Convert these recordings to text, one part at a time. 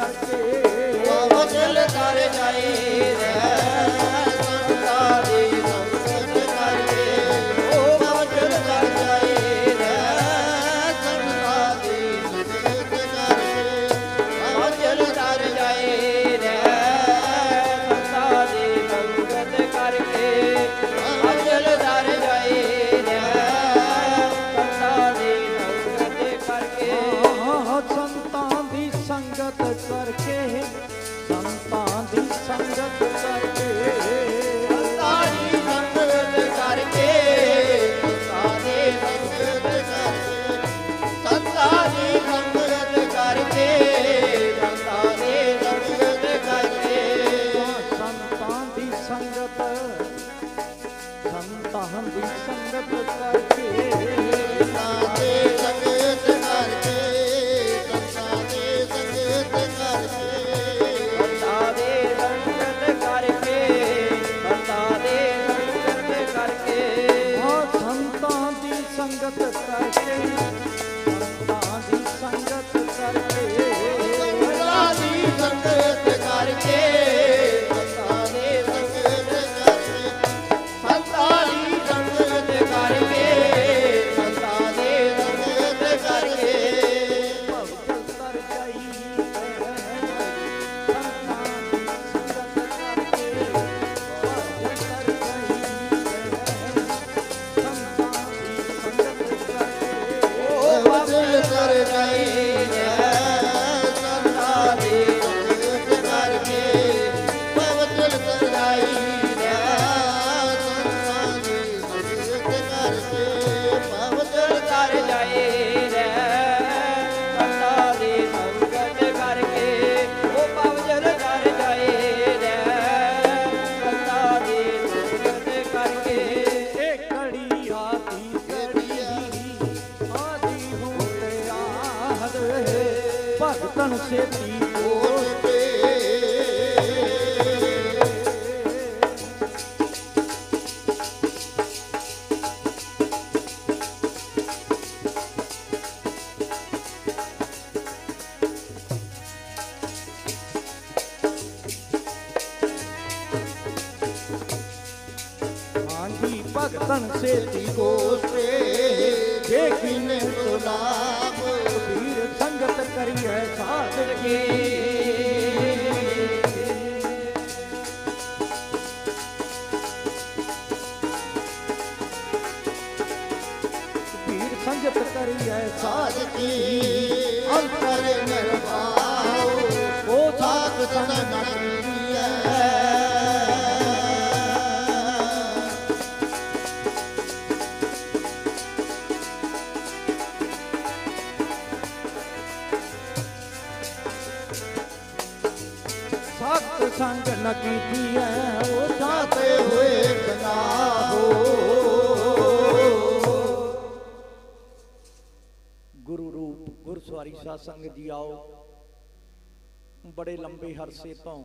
ਕਰਕੇ ਬਾਬਲ ਕਰ ਜਾਏ não ser. ਗੁਰਸਵਾਰੀ ਜੀ ਆਓ। ਬੜੇ ਲੰਬੇ ਹਰਸੇ ਤੋਂ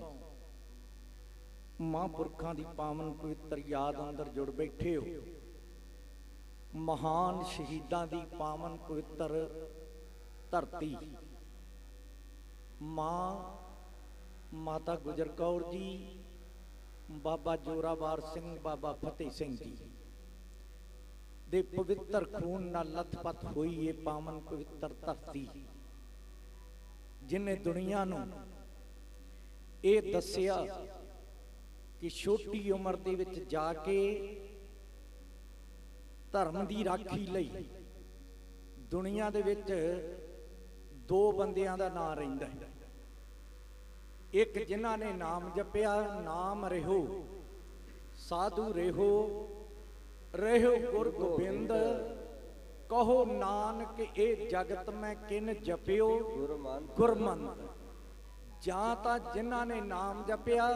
ਮਹਾਂਪੁਰਖਾਂ ਦੀ ਪਾਵਨ ਪਵਿੱਤਰ ਯਾਦ ਅੰਦਰ ਜੁੜ ਬੈਠੇ ਹੋ। ਮਹਾਨ ਸ਼ਹੀਦਾਂ ਦੀ ਪਾਵਨ ਪਵਿੱਤਰ ਧਰਤੀ। ਮਾਂ, ਮਾਤਾ ਗੁਜਰ ਕੌਰ ਜੀ, ਬਾਬਾ ਜੋਰਾਵਰ ਸਿੰਘ, ਬਾਬਾ ਫਤਿਹ ਸਿੰਘ ਜੀ ਦੇ ਪਵਿੱਤਰ ਖੂਨ ਨਾਲ ਲੱਥਪੱਥ ਹੋਈ ਇਹ ਪਾਵਨ ਪਵਿੱਤਰ ਧਰਤੀ। ਜਿਨੇ ਦੁਨੀਆ ਨੂੰ ਇਹ ਦੱਸਿਆ ਕਿ ਛੋਟੀ ਉਮਰ ਦੇ ਵਿੱਚ ਜਾ ਕੇ ਧਰਮ ਦੀ ਰਾਖੀ ਲਈ ਦੁਨੀਆ ਦੇ ਵਿੱਚ ਦੋ ਬੰਦਿਆਂ ਦਾ ਨਾਂ ਰਹਿੰਦਾ ਹੈ। ਇੱਕ ਜਿਨ੍ਹਾਂ ਨੇ ਨਾਮ ਜਪਿਆ, ਨਾਮ ਰਹਿਓ ਸਾਧੂ ਰਹਿਓ ਰਹਿਓ ਗੁਰ ਗੋਬਿੰਦ ਕਹੋ ਨਾਨਕ, ਇਹ ਜਗਤ ਮੈਂ ਕਿਨ ਜਪਿਓ? ਗੁਰਮੰਤ ਜਾਂ ਤਾਂ ਜਿਨ੍ਹਾਂ ਨੇ ਨਾਮ ਜਪਿਆ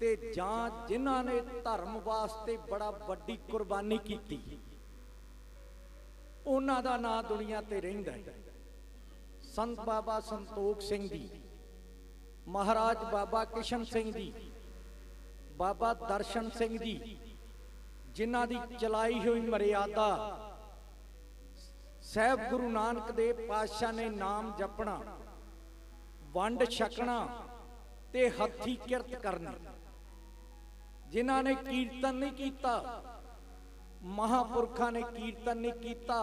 ਤੇ ਜਾਂ ਜਿਨ੍ਹਾਂ ਨੇ ਧਰਮ ਵਾਸਤੇ ਬੜਾ ਵੱਡੀ ਕੁਰਬਾਨੀ ਕੀਤੀ। ਉਹਨਾਂ ਦਾ ਨਾਂ ਦੁਨੀਆ ਤੇ ਰਹਿੰਦਾ ਹੈ। ਸੰਤ ਬਾਬਾ ਸੰਤੋਖ ਸਿੰਘ ਜੀ, ਮਹਾਰਾਜ ਬਾਬਾ ਕਿਸ਼ਨ ਸਿੰਘ ਜੀ, ਬਾਬਾ ਦਰਸ਼ਨ ਸਿੰਘ ਜੀ, ਜਿਨ੍ਹਾਂ ਦੀ ਚਲਾਈ ਹੋਈ ਮਰਿਆਦਾ ਸਹਿਬ ਗੁਰੂ ਨਾਨਕ ਦੇਵ ਪਾਤਸ਼ਾਹ ਨੇ ਨਾਮ ਜਪਣਾ, ਵੰਡ ਛਕਣਾ ਤੇ ਹੱਥੀ ਕਿਰਤ ਕਰਨੀ। ਜਿਨ੍ਹਾਂ ਨੇ ਕੀਰਤਨ ਨਹੀਂ ਕੀਤਾ, ਮਹਾਪੁਰਖਾਂ ਨੇ ਕੀਰਤਨ ਨਹੀਂ ਕੀਤਾ,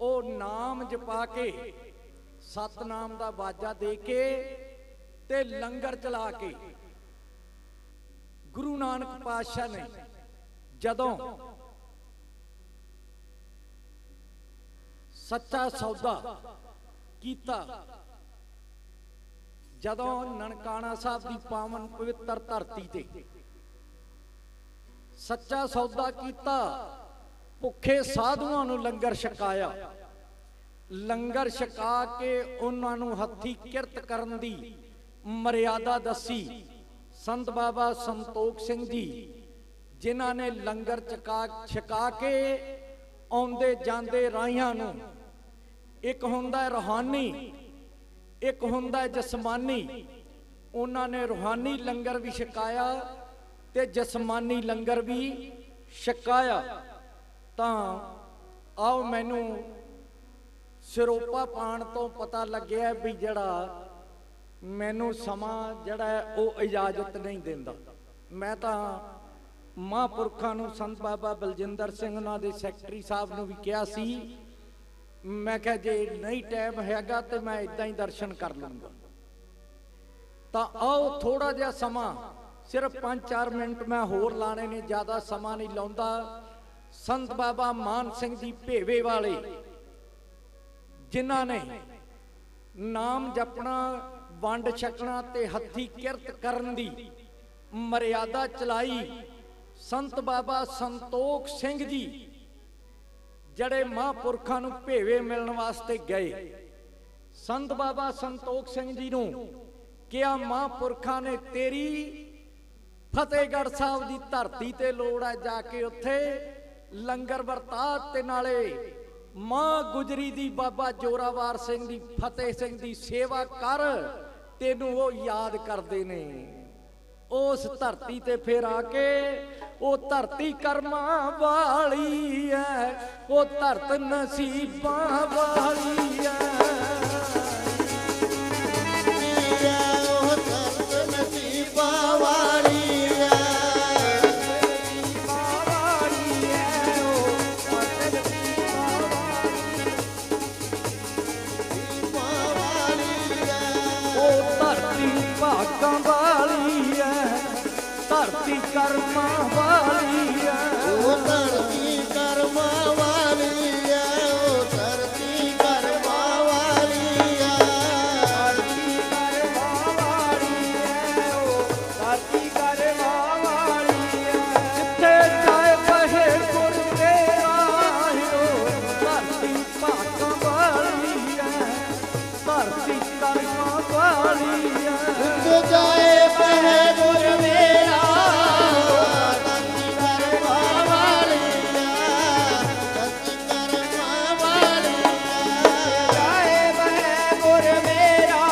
ਉਹ ਨਾਮ ਜਪਾ ਕੇ ਸਤਨਾਮ ਦਾ ਬਾਜਾ ਦੇ ਕੇ ਤੇ ਲੰਗਰ ਚਲਾ ਕੇ ਗੁਰੂ ਨਾਨਕ ਪਾਤਸ਼ਾਹ ਨੇ ਜਦੋਂ ਸੱਚਾ ਸੌਦਾ ਕੀਤਾ। ਜਦੋਂ ਨਨਕਾਣਾ ਸਾਹਿਬ ਦੀ ਪਾਵਨ ਪਵਿੱਤਰ ਧਰਤੀ ਤੇ ਸੱਚਾ ਸੌਦਾ ਕੀਤਾ, ਭੁੱਖੇ ਸਾਧੂਆਂ ਨੂੰ ਲੰਗਰ ਛਕਾਇਆ। ਲੰਗਰ ਛਕਾ ਕੇ ਉਹਨਾਂ ਨੂੰ ਹੱਥੀ ਕਿਰਤ ਕਰਨ ਦੀ ਮਰਿਆਦਾ ਦੱਸੀ। ਸੰਤ ਬਾਬਾ ਸੰਤੋਖ ਸਿੰਘ ਜੀ, ਜਿਨ੍ਹਾਂ ਨੇ ਲੰਗਰ ਛਕਾ ਛਕਾ ਕੇ ਆਉਂਦੇ ਜਾਂਦੇ ਰਾਹੀਆਂ ਨੂੰ ਇੱਕ ਹੁੰਦਾ ਹੈ ਰੂਹਾਨੀ, ਇੱਕ ਹੁੰਦਾ ਹੈ ਜਸਮਾਨੀ। ਉਹਨਾਂ ਨੇ ਰੂਹਾਨੀ ਲੰਗਰ ਵੀ ਛਕਾਇਆ ਤੇ ਜਸਮਾਨੀ ਲੰਗਰ ਵੀ ਛਕਾਇਆ। ਤਾਂ ਆਓ ਮੈਨੂੰ ਸਿਰੋਪਾ ਪਾਣ ਤੋਂ ਪਤਾ ਲੱਗਿਆ ਵੀ ਜਿਹੜਾ ਮੈਨੂੰ ਸਮਾਂ ਜਿਹੜਾ ਹੈ ਉਹ ਇਜਾਜ਼ਤ ਨਹੀਂ ਦਿੰਦਾ। ਮੈਂ ਤਾਂ ਮਹਾਂਪੁਰਖਾਂ ਨੂੰ ਸੰਤ ਬਾਬਾ ਬਲਜਿੰਦਰ ਸਿੰਘ ਉਹਨਾਂ ਦੇ ਸੈਕਟਰੀ ਸਾਹਿਬ ਨੂੰ ਵੀ ਕਿਹਾ ਸੀ ਮੈਂ ਕਿਹਾ ਜੇ ਨਹੀਂ ਟਾਈਮ ਹੈਗਾ ਤੇ ਮੈਂ ਇਦਾਂ ਹੀ ਦਰਸ਼ਨ ਕਰ ਲੂੰਗਾ ਤਾਂ ਆਓ ਥੋੜਾ ਜਿਹਾ ਸਮਾਂ, ਸਿਰਫ 5-4 ਮਿੰਟ ਮੈਂ ਹੋਰ ਲਾਣੇ ਨੇ, ਜ਼ਿਆਦਾ ਸਮਾਂ ਨਹੀਂ ਲਾਉਂਦਾ। ਸੰਤ ਬਾਬਾ ਮਾਨ ਸਿੰਘ ਜੀ ਭੇਵੇ ਵਾਲੇ, ਜਿਨ੍ਹਾਂ ਨੇ ਨਾਮ ਜਪਣਾ, ਵੰਡ ਛਕਣਾ ਤੇ ਹੱਥੀ ਕਿਰਤ ਕਰਨ ਦੀ ਮਰਿਆਦਾ ਚਲਾਈ, ਸੰਤ ਬਾਬਾ ਸੰਤੋਖ ਸਿੰਘ ਜੀ ਜਿਹੜੇ ਮਹਾਂਪੁਰਖਾਂ ਨੂੰ ਭੇਵੇ ਮਿਲਣ ਵਾਸਤੇ ਗਏ। ਸੰਤ ਬਾਬਾ ਸੰਤੋਖ ਸਿੰਘ ਜੀ ਨੂੰ ਕਿਹਾ, ਮਹਾਂਪੁਰਖਾਂ ਨੇ ਤੇਰੀ ਫਤਿਹਗੜ੍ਹ ਸਾਹਿਬ ਦੀ ਧਰਤੀ ਤੇ ਲੋੜ ਹੈ ਜਾ ਕੇ ਉੱਥੇ ਲੰਗਰ ਵਰਤਾ ਤੇ ਨਾਲੇ ਮਾਂ ਗੁਜਰੀ ਦੀ ਬਾਬਾ ਜ਼ੋਰਾਵਾਰ ਸਿੰਘ ਦੀ ਫਤਿਹ ਸਿੰਘ ਦੀ ਸੇਵਾ ਕਰ। ਤੈਨੂੰ ਉਹ ਯਾਦ ਕਰਦੇ ਨੇ। ਉਸ ਧਰਤੀ ਤੇ ਫੇਰ ਆ ਕੇ ਉਹ ਧਰਤੀ ਕਰਮਾਂ ਵਾਲੀ ਐ, ਉਹ ਧਰਤ ਨਸੀਬਾਂ ਵਾਲੀ ਐ। ਧਰਤੀ ਕਰਮਾਂ ਵਾਲੀ ਜਾਏ ਬਹਿ ਗੁਰ ਮੇਰਾ ਧਰਤੀ ਕਰਮਾਂ ਹੈ ਜਾਏ ਬਹਿ ਗੁਰ ਮੇਰਾ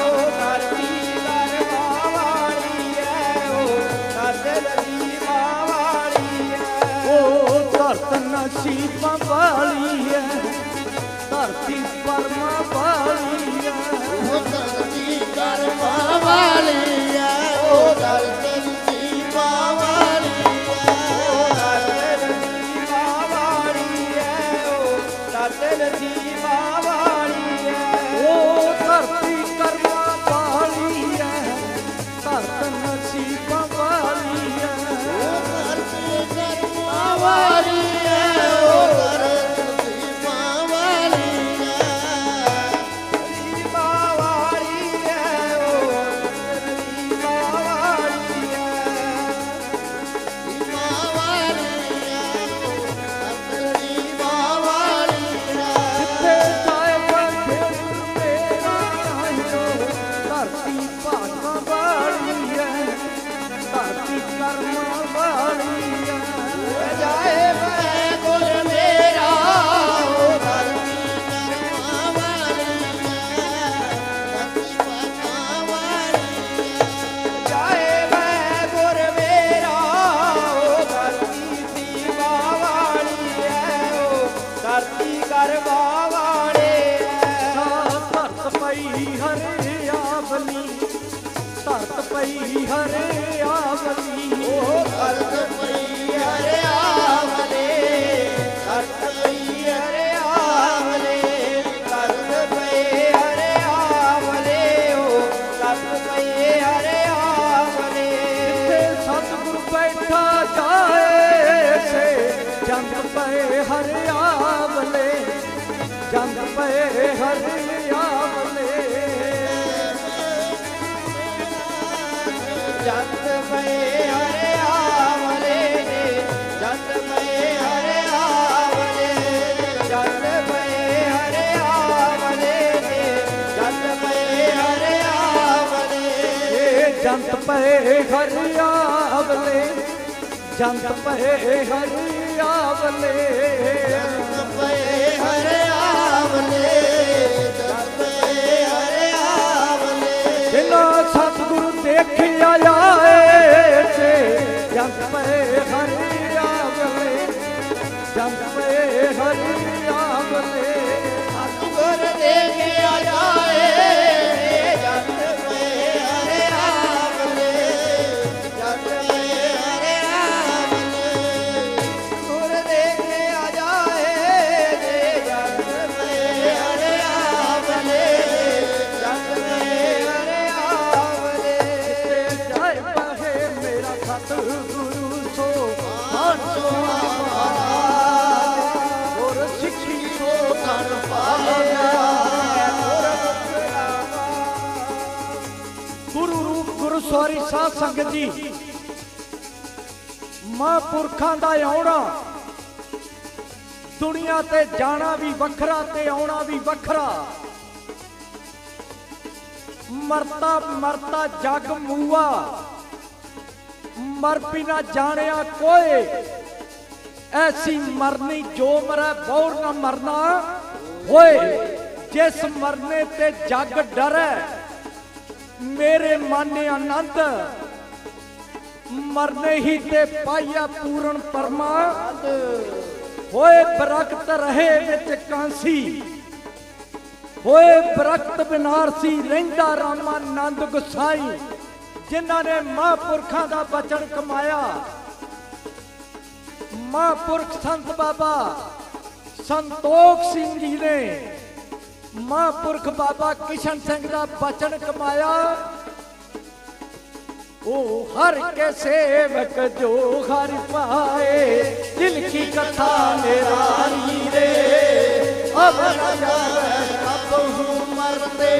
ਉਹ ਧਰਤੀ ਕਰਮਾਂ ਵਾਲੀ ਐ ਨਸੀਬਾਂ ਵਾਲੀ ਜੰਗ ਪਏ ਹਰੇ ਆਵਲੇ ਜੰਤ ਪਏ ਹਰਿਆਵਲੇ ਜੰਤ ਪਏ ਹਰਿਆਵਲੇ ਜੰਤ ਪਏ ਹਰਿਆਵਲੇ ਜੰਤ ਪਏ ਹਰਿਆਵਲੇ ਇਹ ਜੰਤ ਪਏ ਹਰਿਆਵਲੇ ਜੰਤ ਪਏ ਹਰਿਆਵਲੇ ਪਏ ਹਰਿਆਵਲੇ ਪਏ ਹਰਿਆਵਲੇ ਜਿਨਾ ਸਤਿਗੁਰੂ ਦੇਖਿਆ ਜਾਏ ਸੇ ਜੰਤ ਪਏ ਹਰਿਆਵਲੇ ਜੰਤ ਪਏ ਹਰਿਆਵਲੇ ਸੰਗਤ ਜੀ। ਮਹਾਂਪੁਰਖਾਂ ਦਾ ਆਉਣਾ। ਦੁਨੀਆ ਤੇ ਜਾਣਾ ਵੀ ਵੱਖਰਾ ਤੇ ਆਉਣਾ ਵੀ ਵੱਖਰਾ। ਮਰਤਾ ਮਰਤਾ ਜਗ ਮੂਆ। ਮਰ ਪੀ ਨਾ ਜਾਣਿਆ ਕੋਏ। ਐਸੀ ਮਰਨੀ ਜੋ ਮਰੈ, ਬੌਰ ਨਾ ਮਰਨਾ ਹੋਏ। ਜਿਸ ਮਰਨੇ ਤੇ ਜਗ ਡਰੈ, ਮੇਰੇ ਮਨ ਆਨੰਦ ਮਰਨੇ ਹੀ ਤੇ ਪਾਇਆ ਪੂਰਨ ਪਰਮਾ। ਹੋਏ ਬਰਕਤ ਰਹੇ ਵਿੱਚ ਕਾਂਸੀ। ਹੋਏ ਬਰਕਤ ਬਿਨਾਰਸੀ, ਰਹਿੰਦਾ ਰਾਮਾਨੰਦ ਗੁਸਾਈ। ਜਿਨ੍ਹਾਂ ਨੇ ਮਹਾਂਪੁਰਖਾਂ ਦਾ ਬਚਨ ਕਮਾਇਆ। ਮਹਾਂਪੁਰਖ ਸੰਤ ਬਾਬਾ ਸੰਤੋਖ ਸਿੰਘ ਜੀ ਨੇ ਮਹਾਂਪੁਰਖ ਬਾਬਾ ਕਿਸ਼ਨ ਸਿੰਘ ਦਾ ਬਚਨ ਕਮਾਇਆ। ਉਹ ਹਰ ਕੇ ਸੇਵਕ ਜੋ ਹਰ ਪਾਏ, ਦਿਲ ਕੀ ਕਥਾ ਮੇਰਾ ਨੀਰੇ ਅਬ ਨਾ ਜਾਵੇ ਕਬਹੂ ਮਰਤੇ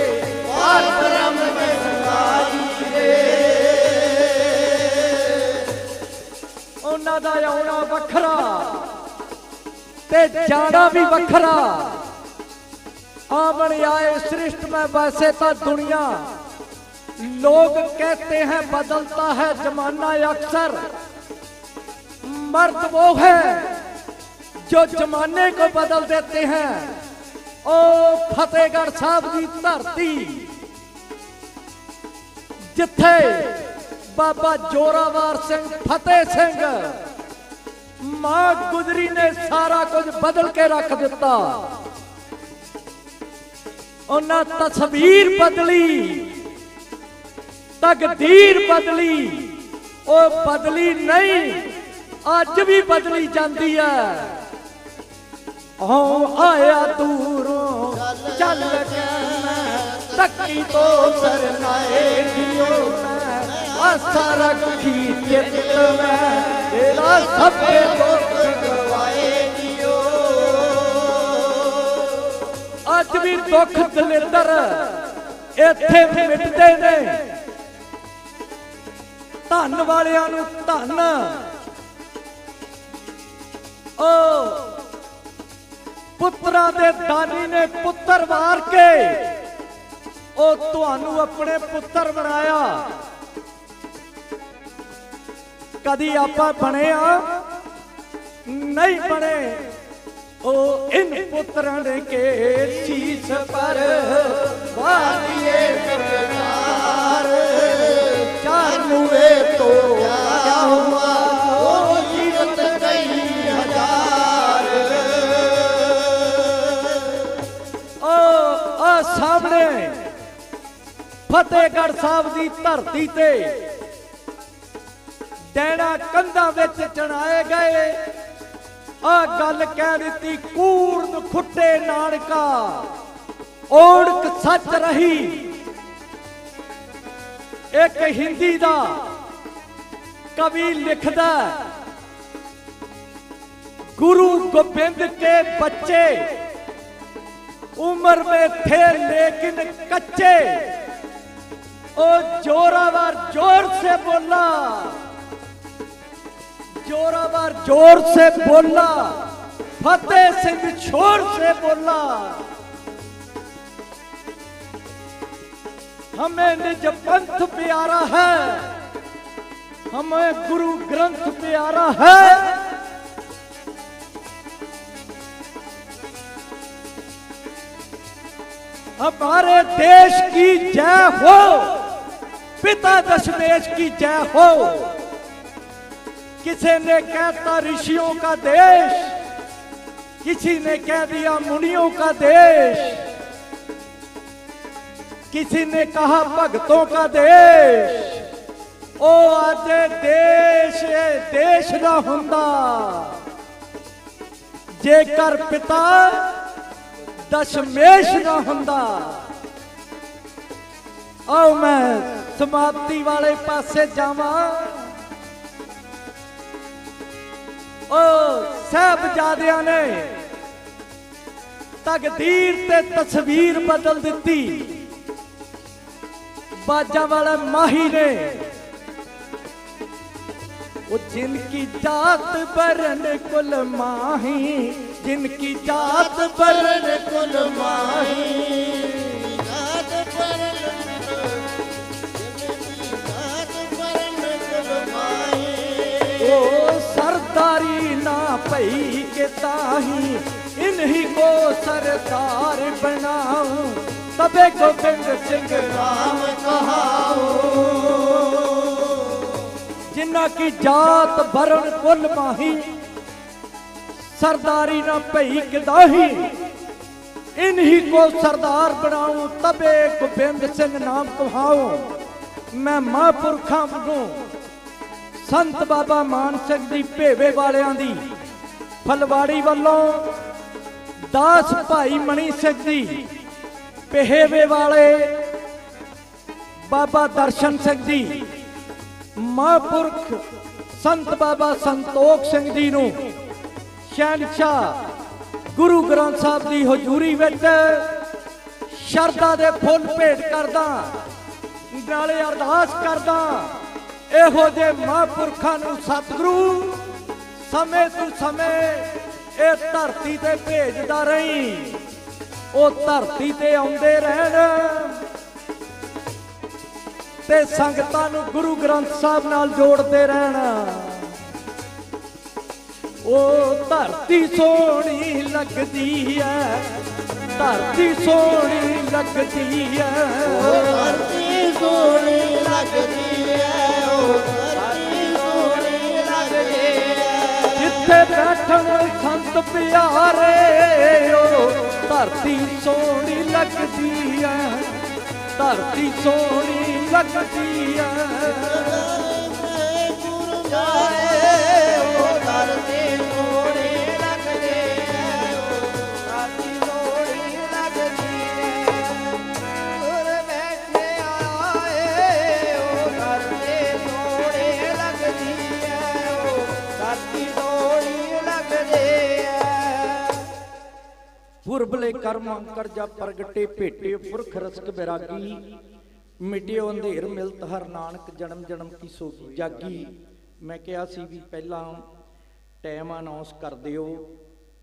ਆਰ ਬ੍ਰਹਮ ਦੇ ਸਕਾਰੀ ਰੇ। ਉਹਨਾਂ ਦਾ ਆਉਣਾ ਵੱਖਰਾ ਤੇ ਜਾਣਾ ਵੀ ਵੱਖਰਾ। ਆਵਣ ਆਏ ਸ੍ਰਿਸ਼ਟ ਮੈਂ ਵੈਸੇ ਤਾਂ ਦੁਨੀਆ। लोग कहते हैं बदलता है जमाना अक्सर मर्द वो है जो जमाने को बदल देते हैं ओ फतेहगढ़ साहब की धरती ਜਿੱਥੇ ਬਾਬਾ ਜੋਰਾਵਰ ਸਿੰਘ ਫਤਿਹ ਸਿੰਘ ਮਾਂ ਗੁਜਰੀ ਨੇ ਸਾਰਾ ਕੁਝ ਬਦਲ ਕੇ ਰੱਖ ਦਿੱਤਾ ਉਹਨਾਂ ਤਸਵੀਰ ਬਦਲੀ ਤਕਦੀਰ ਬਦਲੀ। ਉਹ ਬਦਲੀ ਨਹੀਂ, ਅੱਜ ਵੀ ਬਦਲੀ ਜਾਂਦੀ ਹੈ ਹਉ ਆਇਆ ਦੂਰੋਂ, ਚੱਲ ਕੇ ਮੈਂ ਤੱਕੀ ਤੋਂ ਸਰਨਾਏ ਦਿਓ ਮੈਂ। ਆਸਾ ਰੱਖੀ ਚਿੱਤ ਮੈਂ, ਤੇਰਾ ਸਭੇ ਦੁੱਖ ਗਵਾਏ ਜੀਓ ਅੱਜ ਵੀ ਦੁੱਖ ਦਲਿੰਦਰ ਇੱਥੇ ਮਿਟਦੇ ਨੇ। ਧੰਨ ਵਾਲਿਆਂ ਨੂੰ ਧੰਨ। ਓ ਪੁੱਤਰਾਂ ਦੇ ਦਾਨੀ ਨੇ ਪੁੱਤਰ ਵਾਰ ਕੇ ਉਹ ਤੁਹਾਨੂੰ ਆਪਣੇ ਪੁੱਤਰ ਬਣਾਇਆ। ਕਦੀ ਆਪਾਂ ਬਣੇ ਆ? ਨਹੀਂ ਬਣੇ। ਉਹ ਇਨ ਪੁੱਤਰਾਂ ਦੇ ਕੇ ਸੀਸ ਪਰ ਵਾਲੀਏ ਕਰਨਾਰ ਸਾਹਮਣੇ। ਫਤਿਹਗੜ੍ਹ ਸਾਹਿਬ ਦੀ ਧਰਤੀ ਤੇ ਡੈਣਾ ਕੰਧਾਂ ਵਿੱਚ ਚਣਾਏ ਗਏ। ਆ ਗੱਲ ਕਹਿ ਦਿੱਤੀ, ਕੂੜਨ ਖੁੱਟੇ ਨਾਨਕਾ। ਓੜਕ ਸੱਚ ਰਹੀ। ਇੱਕ ਹਿੰਦੀ ਦਾ ਕਵੀ ਲਿਖਦਾ ਹੈ, गुरु गोविंद के बच्चे उम्र में थे लेकिन कच्चे ओ जोरावर जोर से बोला जोरावर जोर से बोला फतेह सिंह छोर से बोला हमें निज पंथ प्यारा है। हमें गुरु ग्रंथ प्यारा है। हमारे देश की जय हो। पिता दशमेश की जय हो। किसी ने कहता ऋषियों का देश, किसी ने कह दिया मुनियों का देश। किसी ने कहा भक्तों का देश ओ आज देश ਇਹ ਦੇਸ਼ ਦਾ ਹੁੰਦਾ ਜੇਕਰ ਪਿਤਾ ਦਸ਼ਮੇਸ਼ ਨਾ ਹੁੰਦਾ ਆਓ ਮੈਂ ਸਮਾਪਤੀ ਵਾਲੇ ਪਾਸੇ ਜਾਵਾਂ ਓ ਸਾਹਿਬਜ਼ਾਦਿਆਂ ਨੇ ਤਕਦੀਰ ਤੇ ਤਸਵੀਰ ਬਦਲ ਦਿੱਤੀ ਬਾਜਾਂ ਵਾਲਾ ਮਾਹੀ ਨੇ। ਉਹ ਜਿਨ ਕੀ ਜਾਤ ਬਰਨ ਕੁਲ ਮਾਹੀ ਜਿਨ ਕੀ ਜਾਤ ਬਰਨ ਕੁਲ ਮਾਹੀ। ਜਾਤ ਬਰਨ ਸਰਦਾਰੀ ਨਾ ਪਈ ਕੇ ਤਾਹੀ ਇਨਹੀ ਕੋ ਸਰਦਾਰ ਬਣਾਉ। ਸਭੇ ਗੋਬਿੰਦ ਸਿੰਘ ਕੀ ਜਾਤ ਵਰਣ ਕੁੱਲ ਮਾਹੀ, ਸਰਦਾਰੀ ਨਾ ਭਈ ਕਿਦਾਹੀ। ਇਨਹੀ ਕੋ ਸਰਦਾਰ ਬਣਾਉ, ਤਬੇ ਗੋਬਿੰਦ ਸਿੰਘ ਨਾਮ ਕਹਾਉ ਮੈਂ ਮਹਾਂਪੁਰਖਾਂ ਨੂੰ ਸੰਤ ਬਾਬਾ ਮਾਨ ਸਿੰਘ ਦੀ ਭੇਵੇ ਵਾਲਿਆਂ ਦੀ, ਫਲਵਾੜੀ ਵੱਲੋਂ ਦਾਸ ਭਾਈ ਮਣੀ ਸਿੰਘ ਦੀ ਪਹਿਵੇ ਵਾਲੇ ਬਾਬਾ ਦਰਸ਼ਨ ਸਿੰਘ ਜੀ, ਮਹਾਂਪੁਰਖ ਸੰਤ ਬਾਬਾ ਸੰਤੋਖ ਸਿੰਘ ਜੀ ਨੂੰ ਸ਼ਹਿਨशाह ਗੁਰੂ ਗ੍ਰੰਥ ਸਾਹਿਬ ਦੀ ਹਜ਼ੂਰੀ ਵਿੱਚ ਸ਼ਰਧਾ ਦੇ ਫੁੱਲ ਭੇਟ ਕਰਦਾ, ਨਾਲੇ ਅਰਦਾਸ ਕਰਦਾ, ਇਹੋ ਜੇ ਮਹਾਂਪੁਰਖਾਂ ਨੂੰ ਸਤਿਗੁਰੂ ਸਮੇਂ ਤੋਂ ਸਮੇਂ ਇਹ ਧਰਤੀ ਤੇ ਭੇਜਦਾ ਰਹੀਂ। ਉਹ ਧਰਤੀ ਤੇ ਆਉਂਦੇ ਰਹਿਣ। ਤੇ ਸੰਗਤਾਂ ਨੂੰ ਗੁਰੂ ਗ੍ਰੰਥ ਸਾਹਿਬ ਨਾਲ ਜੋੜਦੇ ਰਹਿਣ। ਉਹ ਧਰਤੀ ਸੋਹਣੀ ਲੱਗਦੀ ਐ ਧਰਤੀ ਸੋਹਣੀ ਲੱਗਦੀ ਐ ਧਰਤੀ ਸੋਹਣੀ ਲੱਗਦੀ ਐ ਉਹ ਧਰਤੀ ਸੋਹਣੀ ਲੱਗਦੀ ਐ ਜਿੱਥੇ ਬੈਠਣ ਸੰਤ ਪਿਆਰੇ ਓ ਧਰਤੀ ਸੋਹਣੀ ਲੱਗਦੀ ਐ ਧਰਤੀ ਸੋਹਣੀ ਲੱਗਦੀ ਐ ਗੁਰੂ ਜਾਏ ਉਹ ਧਰਤੀ ਪੁਰਬਲੇ ਕਰਮ ਅੰਕਰ ਜਾ ਪ੍ਰਗਟੇ ਭੇਟੇ ਪੁਰਖ ਰਸਕ ਬਿਰਾਗੀ। ਮਿਟਿਓ ਅੰਧੇਰ ਮਿਲਤ ਹਰ ਨਾਨਕ ਜਨਮ ਜਨਮ ਕੀ ਸੋਗੀ ਜਾਗੀ। ਮੈਂ ਕਿਹਾ ਸੀ ਵੀ ਪਹਿਲਾਂ ਟਾਈਮ ਅਨਾਉਂਸ ਕਰ ਦਿਓ।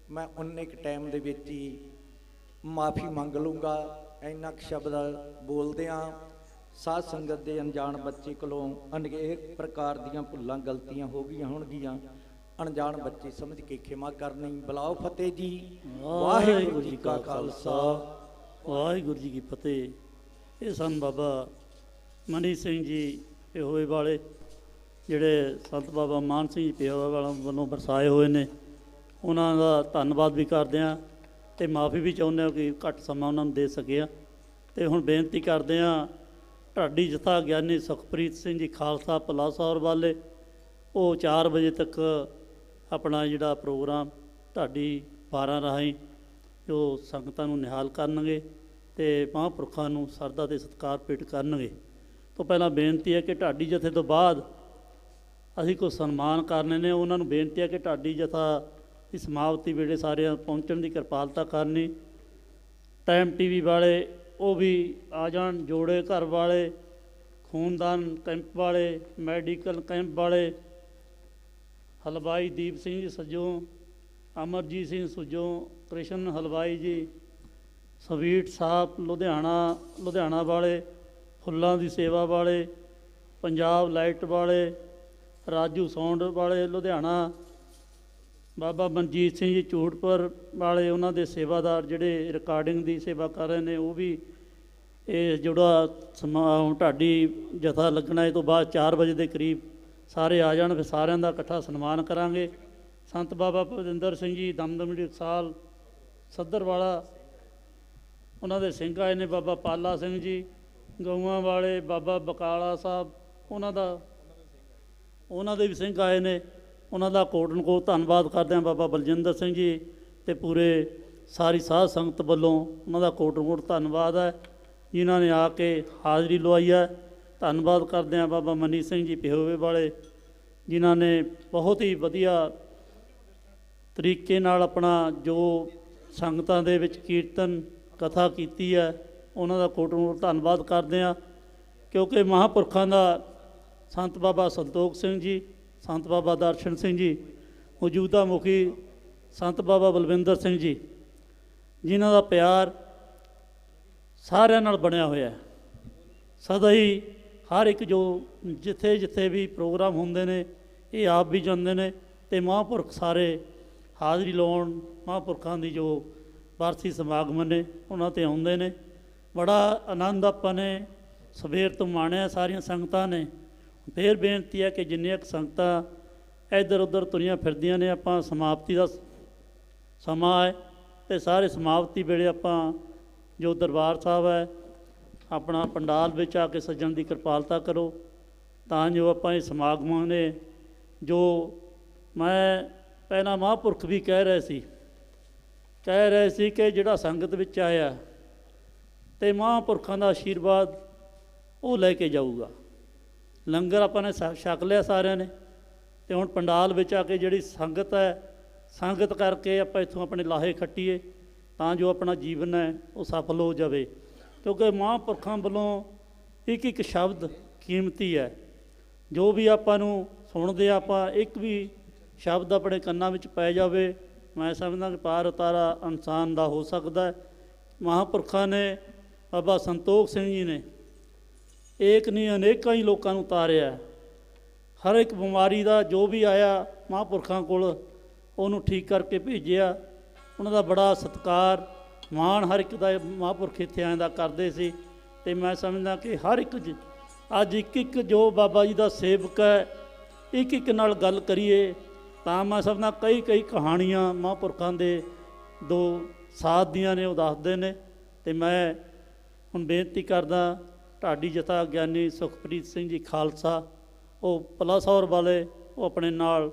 ਮੈਂ ਉਨੇ ਕੁ ਟਾਈਮ ਦੇ ਵਿੱਚ ਹੀ ਮਾਫੀ ਮੰਗ ਲੂੰਗਾ। ਇੰਨਾ ਕੁ ਸ਼ਬਦ ਬੋਲਦਿਆਂ ਸਾਧ ਸੰਗਤ ਦੇ ਅਣਜਾਣ ਬੱਚੇ ਕੋਲੋਂ ਅਨੇਕ ਪ੍ਰਕਾਰ ਦੀਆਂ ਭੁੱਲਾਂ ਗਲਤੀਆਂ ਹੋ ਗਈਆਂ ਹੋਣਗੀਆਂ। ਅਣਜਾਣ ਬੱਚੇ ਸਮਝ ਕੇ ਖਿਮਾ ਕਰਨੀ। ਬੁਲਾਓ ਫਤਿਹ ਜੀ। ਵਾਹਿਗੁਰੂ ਜੀ ਕਾ ਖਾਲਸਾ। ਵਾਹਿਗੁਰੂ ਜੀ ਕੀ ਫਤਿਹ। ਇਹ ਸਨ ਬਾਬਾ ਮਨੀ ਸਿੰਘ ਜੀ ਪਿਹੋਏ ਵਾਲੇ ਜਿਹੜੇ ਸੰਤ ਬਾਬਾ ਮਾਨ ਸਿੰਘ ਜੀ ਪਿਹੋਏ ਵਾਲਾ ਵੱਲੋਂ ਵਰਸਾਏ ਹੋਏ ਨੇ। ਉਹਨਾਂ ਦਾ ਧੰਨਵਾਦ ਵੀ ਕਰਦੇ ਹਾਂ ਤੇ ਮਾਫੀ ਵੀ ਚਾਹੁੰਦੇ ਹਾਂ ਕਿ ਘੱਟ ਸਮਾਂ ਉਹਨਾਂ ਨੂੰ ਦੇ ਸਕਿਆ ਤੇ ਹੁਣ ਬੇਨਤੀ ਕਰਦੇ ਹਾਂ ਢਾਡੀ ਜਥਾ ਗਿਆਨੀ ਸੁਖਪ੍ਰੀਤ ਸਿੰਘ ਜੀ ਖਾਲਸਾ ਪਲਾਸੌਰ ਵਾਲੇ ਉਹ 4 ਵਜੇ ਤੱਕ ਆਪਣਾ ਜਿਹੜਾ ਪ੍ਰੋਗਰਾਮ ਢਾਡੀ 12 ਰਾਹੀਂ ਜੋ ਸੰਗਤਾਂ ਨੂੰ ਨਿਹਾਲ ਕਰਨਗੇ ਤੇ ਮਹਾਂਪੁਰਖਾਂ ਨੂੰ ਸਰਦਾ ਤੇ ਸਤਿਕਾਰ ਭੇਟ ਕਰਨਗੇ। ਤੋਂ ਪਹਿਲਾਂ ਬੇਨਤੀ ਹੈ ਕਿ ਢਾਡੀ ਜਥੇ ਤੋਂ ਬਾਅਦ ਅਸੀਂ ਕੋਈ ਸਨਮਾਨ ਕਰਨੇ ਨੇ, ਉਹਨਾਂ ਨੂੰ ਬੇਨਤੀ ਹੈ ਕਿ ਢਾਡੀ ਜਥਾ ਦੀ ਸਮਾਪਤੀ ਵੇਲੇ ਸਾਰਿਆਂ ਪਹੁੰਚਣ ਦੀ ਕਿਰਪਾਲਤਾ ਕਰਨੀ। ਟਾਈਮ ਟੀਵੀ ਵਾਲੇ, ਉਹ ਵੀ ਆ ਜਾਣ, ਜੋੜੇ ਘਰ ਵਾਲੇ, ਖੂਨਦਾਨ ਕੈਂਪ ਵਾਲੇ, ਮੈਡੀਕਲ ਕੈਂਪ ਵਾਲੇ ਹਲਵਾਈ ਦੀਪ ਸਿੰਘ ਜੀ ਸੱਜੋਂ, ਅਮਰਜੀਤ ਸਿੰਘ ਸੁਜੋਂ, ਕ੍ਰਿਸ਼ਨ ਹਲਵਾਈ ਜੀ, ਸਵੀਟ ਸਾਹਿਬ ਲੁਧਿਆਣਾ ਲੁਧਿਆਣਾ ਵਾਲੇ, ਫੁੱਲਾਂ ਦੀ ਸੇਵਾ ਵਾਲੇ, ਪੰਜਾਬ ਲਾਈਟ ਵਾਲੇ, ਰਾਜੂ ਸਾਊਂਡ ਵਾਲੇ, ਲੁਧਿਆਣਾ, ਬਾਬਾ ਮਨਜੀਤ ਸਿੰਘ ਜੀ ਝੂਟਪੁਰ ਵਾਲੇ, ਉਹਨਾਂ ਦੇ ਸੇਵਾਦਾਰ ਜਿਹੜੇ ਰਿਕਾਰਡਿੰਗ ਦੀ ਸੇਵਾ ਕਰ ਰਹੇ ਨੇ, ਉਹ ਵੀ ਇਹ ਜਿਹੜਾ ਸਮਾ ਢਾਡੀ ਜਥਾ ਲੱਗਣਾ, ਇਹ ਤੋਂ ਬਾਅਦ 4 ਵਜੇ ਦੇ ਕਰੀਬ ਸਾਰੇ ਆ ਜਾਣ, ਫਿਰ ਸਾਰਿਆਂ ਦਾ ਇਕੱਠਾ ਸਨਮਾਨ ਕਰਾਂਗੇ। ਸੰਤ ਬਾਬਾ ਭਵਿੰਦਰ ਸਿੰਘ ਜੀ, ਦਮਦਮੀ ਸਾਲ ਸੱਦਰ ਵਾਲਾ, ਉਹਨਾਂ ਦੇ ਸਿੰਘ ਆਏ ਨੇ ਬਾਬਾ ਪਾਲਾ ਸਿੰਘ ਜੀ, ਗਊਆਂ ਵਾਲੇ, ਬਾਬਾ ਬਕਾਲਾ ਸਾਹਿਬ, ਉਹਨਾਂ ਦਾ, ਉਹਨਾਂ ਦੇ ਵੀ ਸਿੰਘ ਆਏ ਨੇ। ਉਹਨਾਂ ਦਾ ਕੋਟਨ ਕੋ ਧੰਨਵਾਦ ਕਰਦੇ ਹਾਂ ਬਾਬਾ ਬਲਜਿੰਦਰ ਸਿੰਘ ਜੀ ਤੇ ਪੂਰੇ ਸਾਰੀ ਸਾਧ ਸੰਗਤ ਵੱਲੋਂ ਉਹਨਾਂ ਦਾ ਕੋਟਨ ਕੋਟ ਧੰਨਵਾਦ ਹੈ, ਜਿਨ੍ਹਾਂ ਨੇ ਆ ਕੇ ਹਾਜ਼ਰੀ ਲਵਾਈ ਹੈ। ਧੰਨਵਾਦ ਕਰਦੇ ਹਾਂ ਬਾਬਾ ਮਨੀ ਸਿੰਘ ਜੀ ਪਿਹੋਵੇ ਵਾਲੇ, ਜਿਨ੍ਹਾਂ ਨੇ ਬਹੁਤ ਹੀ ਵਧੀਆ ਤਰੀਕੇ ਨਾਲ ਆਪਣਾ ਜੋ ਸੰਗਤਾਂ ਦੇ ਵਿੱਚ ਕੀਰਤਨ ਕਥਾ ਕੀਤੀ ਹੈ, ਉਹਨਾਂ ਦਾ ਕੋਟਨ ਧੰਨਵਾਦ ਕਰਦੇ ਹਾਂ। ਕਿਉਂਕਿ ਮਹਾਂਪੁਰਖਾਂ ਦਾ ਸੰਤ ਬਾਬਾ ਸੰਤੋਖ ਸਿੰਘ ਜੀ, ਸੰਤ ਬਾਬਾ ਦਰਸ਼ਨ ਸਿੰਘ ਜੀ, ਮੌਜੂਦਾ ਮੁਖੀ ਸੰਤ ਬਾਬਾ ਬਲਵਿੰਦਰ ਸਿੰਘ ਜੀ, ਜਿਨ੍ਹਾਂ ਦਾ ਪਿਆਰ ਸਾਰਿਆਂ ਨਾਲ ਬਣਿਆ ਹੋਇਆ ਹੈ। ਸਦਾ ਹੀ ਹਰ ਇੱਕ ਜੋ ਜਿੱਥੇ ਜਿੱਥੇ ਵੀ ਪ੍ਰੋਗਰਾਮ ਹੁੰਦੇ ਨੇ, ਇਹ ਆਪ ਵੀ ਜਾਂਦੇ ਨੇ ਤੇ ਮਹਾਂਪੁਰਖ ਸਾਰੇ ਹਾਜ਼ਰੀ ਲਾਉਣ ਮਹਾਂਪੁਰਖਾਂ ਦੀ ਜੋ ਵਾਰਸੀ ਸਮਾਗਮ ਨੇ, ਉਹਨਾਂ ਤੇ ਆਉਂਦੇ ਨੇ। ਬੜਾ ਆਨੰਦ ਆਪਾਂ ਨੇ ਸਵੇਰ ਤੋਂ ਮਾਣਿਆ ਸਾਰੀਆਂ ਸੰਗਤਾਂ ਨੇ। ਫੇਰ ਬੇਨਤੀ ਹੈ ਕਿ ਜਿੰਨੀਆਂ ਕੁ ਸੰਗਤਾਂ ਇੱਧਰ ਉੱਧਰ ਤੁਰੀਆਂ ਫਿਰਦੀਆਂ ਨੇ, ਆਪਾਂ ਸਮਾਪਤੀ ਦਾ ਸਮਾਂ ਹੈ ਤੇ ਸਾਰੇ ਸਮਾਪਤੀ ਵੇਲੇ ਆਪਾਂ ਜੋ ਦਰਬਾਰ ਸਾਹਿਬ ਹੈ ਆਪਣਾ ਪੰਡਾਲ ਵਿੱਚ ਆ ਕੇ ਸੱਜਣ ਦੀ ਕਿਰਪਾਲਤਾ ਕਰੋ। ਤਾਂ ਜੋ ਆਪਾਂ ਇਹ ਸਮਾਗਮਾਂ ਨੇ ਜੋ ਮੈਂ ਪਹਿਲਾਂ ਮਹਾਂਪੁਰਖ ਵੀ ਕਹਿ ਰਹੇ ਸੀ, ਕਹਿ ਰਹੇ ਸੀ ਕਿ ਜਿਹੜਾ ਸੰਗਤ ਵਿੱਚ ਆਇਆ ਤੇ ਮਹਾਂਪੁਰਖਾਂ ਦਾ ਆਸ਼ੀਰਵਾਦ ਉਹ ਲੈ ਕੇ ਜਾਊਗਾ। ਲੰਗਰ ਆਪਾਂ ਨੇ ਸ- ਛਕ ਲਿਆ ਸਾਰਿਆਂ ਨੇ ਤੇ ਹੁਣ ਪੰਡਾਲ ਵਿੱਚ ਆ ਕੇ ਜਿਹੜੀ ਸੰਗਤ ਹੈ, ਸੰਗਤ ਕਰਕੇ ਆਪਾਂ ਇੱਥੋਂ ਆਪਣੇ ਲਾਹੇ ਖੱਟੀਏ ਤਾਂ ਜੋ ਆਪਣਾ ਜੀਵਨ ਹੈ ਉਹ ਸਫਲ ਹੋ ਜਾਵੇ। ਕਿਉਂਕਿ ਮਹਾਂਪੁਰਖਾਂ ਵੱਲੋਂ ਇੱਕ ਇੱਕ ਸ਼ਬਦ ਕੀਮਤੀ ਹੈ। ਜੋ ਵੀ ਆਪਾਂ ਨੂੰ ਸੁਣਦੇ ਆ, ਆਪਾਂ ਇੱਕ ਵੀ ਸ਼ਬਦ ਆਪਣੇ ਕੰਨਾਂ ਵਿੱਚ ਪੈ ਜਾਵੇ, ਮੈਂ ਸਮਝਦਾ ਕਿ ਪਾਰ ਉਤਾਰਾ ਇਨਸਾਨ ਦਾ ਹੋ ਸਕਦਾ ਹੈ। ਮਹਾਂਪੁਰਖਾਂ ਨੇ ਬਾਬਾ ਸੰਤੋਖ ਸਿੰਘ ਜੀ ਨੇ ਏਕ ਨਹੀਂ ਅਨੇਕਾਂ ਹੀ ਲੋਕਾਂ ਨੂੰ ਉਤਾਰਿਆ ਹਰ ਇੱਕ ਬਿਮਾਰੀ ਦਾ ਜੋ ਵੀ ਆਇਆ ਮਹਾਂਪੁਰਖਾਂ ਕੋਲ, ਉਹਨੂੰ ਠੀਕ ਕਰਕੇ ਭੇਜਿਆ। ਉਹਨਾਂ ਦਾ ਬੜਾ ਸਤਿਕਾਰ ਮਾਣ ਹਰ ਇੱਕ ਦਾ ਮਹਾਂਪੁਰਖ ਇੱਥੇ ਆਇਆ ਦਾ ਕਰਦੇ ਸੀ ਤੇ ਮੈਂ ਸਮਝਦਾ ਕਿ ਹਰ ਇੱਕ ਜ- ਅੱਜ ਇੱਕ ਇੱਕ ਜੋ ਬਾਬਾ ਜੀ ਦਾ ਸੇਵਕ ਹੈ, ਇੱਕ ਇੱਕ ਨਾਲ ਗੱਲ ਕਰੀਏ, ਤਾਂ ਮੈਂ ਸਮਝਦਾ ਕਈ ਕਈ ਕਹਾਣੀਆਂ ਮਹਾਂਪੁਰਖਾਂ ਦੇ ਦੋ ਸਾਥ ਦੀਆਂ ਨੇ, ਉਹ ਦੱਸਦੇ ਨੇ ਤੇ ਮੈਂ ਹੁਣ ਬੇਨਤੀ ਕਰਦਾ ਢਾਡੀ ਜਥਾ ਗਿਆਨੀ ਸੁਖਪ੍ਰੀਤ ਸਿੰਘ ਜੀ ਖਾਲਸਾ, ਉਹ ਪਲਾਸੌਰ ਵਾਲੇ, ਉਹ ਆਪਣੇ ਨਾਲ